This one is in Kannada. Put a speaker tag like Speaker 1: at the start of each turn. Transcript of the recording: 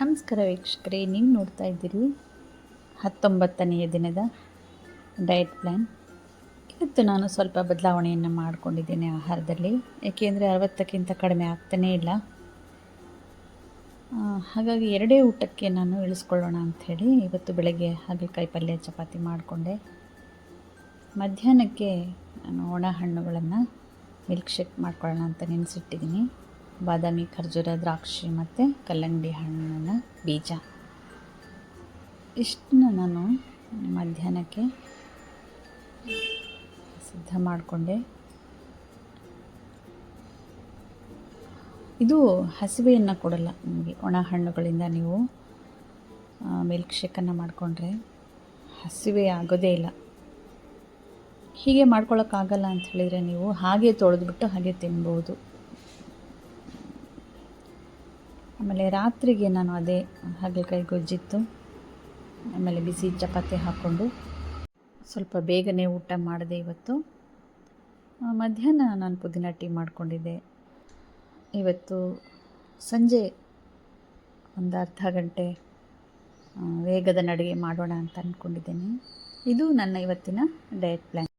Speaker 1: ನಮಸ್ಕಾರ ವೀಕ್ಷಕರೇ, ನೀವು ನೋಡ್ತಾ ಇದ್ದೀರಿ ಹತ್ತೊಂಬತ್ತನೆಯ ದಿನದ ಡಯಟ್ ಪ್ಲ್ಯಾನ್ ಇವತ್ತು ನಾನು ಸ್ವಲ್ಪ ಬದಲಾವಣೆಯನ್ನು ಮಾಡಿಕೊಂಡಿದ್ದೇನೆ ಆಹಾರದಲ್ಲಿ, ಏಕೆಂದರೆ ಅರವತ್ತಕ್ಕಿಂತ ಕಡಿಮೆ ಆಗ್ತಾನೇ ಇಲ್ಲ. ಹಾಗಾಗಿ ಎರಡೇ ಊಟಕ್ಕೆ ನಾನು ಇಳಿಸ್ಕೊಳ್ಳೋಣ ಅಂಥೇಳಿ ಇವತ್ತು ಬೆಳಗ್ಗೆ ಹಾಗಲಕಾಯಿ ಪಲ್ಯ ಚಪಾತಿ ಮಾಡಿಕೊಂಡೆ. ಮಧ್ಯಾಹ್ನಕ್ಕೆ ನಾನು ಒಣ ಹಣ್ಣುಗಳನ್ನು ಮಿಲ್ಕ್ ಶೇಕ್ ಮಾಡ್ಕೊಳ್ಳೋಣ ಅಂತ ನೆನೆಸಿಟ್ಟಿದ್ದೀನಿ. ಬಾದಾಮಿ, ಖರ್ಜೂರ, ದ್ರಾಕ್ಷಿ ಮತ್ತು ಕಲ್ಲಂಗಡಿ ಹಣ್ಣಿನ ಬೀಜ. ಇಷ್ಟನ್ನ ನಾನು ಮಧ್ಯಾಹ್ನಕ್ಕೆ ಸಿದ್ಧ ಮಾಡಿಕೊಂಡೆ. ಇದು ಹಸಿವೆಯನ್ನು ಕೊಡಲ್ಲ ನಿಮಗೆ. ಒಣ ಹಣ್ಣುಗಳಿಂದ ನೀವು ಮಿಲ್ಕ್ ಶೇಕನ್ನು ಮಾಡಿಕೊಂಡ್ರೆ ಹಸಿವೆ ಆಗೋದೇ ಇಲ್ಲ. ಹೀಗೆ ಮಾಡ್ಕೊಳ್ಳೋಕ್ಕಾಗಲ್ಲ ಅಂತ ಹೇಳಿದರೆ ನೀವು ಹಾಗೆ ತೊಳೆದ್ಬಿಟ್ಟು ಹಾಗೆ ತಿನ್ಬೋದು. ಆಮೇಲೆ ರಾತ್ರಿಗೆ ನಾನು ಅದೇ ಹಾಗಲಕಾಯಿ ಗೊಜ್ಜಿತ್ತು. ಆಮೇಲೆ ಬಿಸಿ ಚಪಾತಿ ಹಾಕ್ಕೊಂಡು ಸ್ವಲ್ಪ ಬೇಗನೆ ಊಟ ಮಾಡಿದೆ ಇವತ್ತು. ಮಧ್ಯಾಹ್ನ ನಾನು ಪುದೀನ ಟೀ ಮಾಡಿಕೊಂಡಿದ್ದೆ. ಇವತ್ತು ಸಂಜೆ ಒಂದು ಅರ್ಧ ಗಂಟೆ ವೇಗದ ನಡಿಗೆ ಮಾಡೋಣ ಅಂತ ಅಂದ್ಕೊಂಡಿದ್ದೇನೆ ಇದು ನನ್ನ ಇವತ್ತಿನ ಡಯಟ್ ಪ್ಲ್ಯಾನ್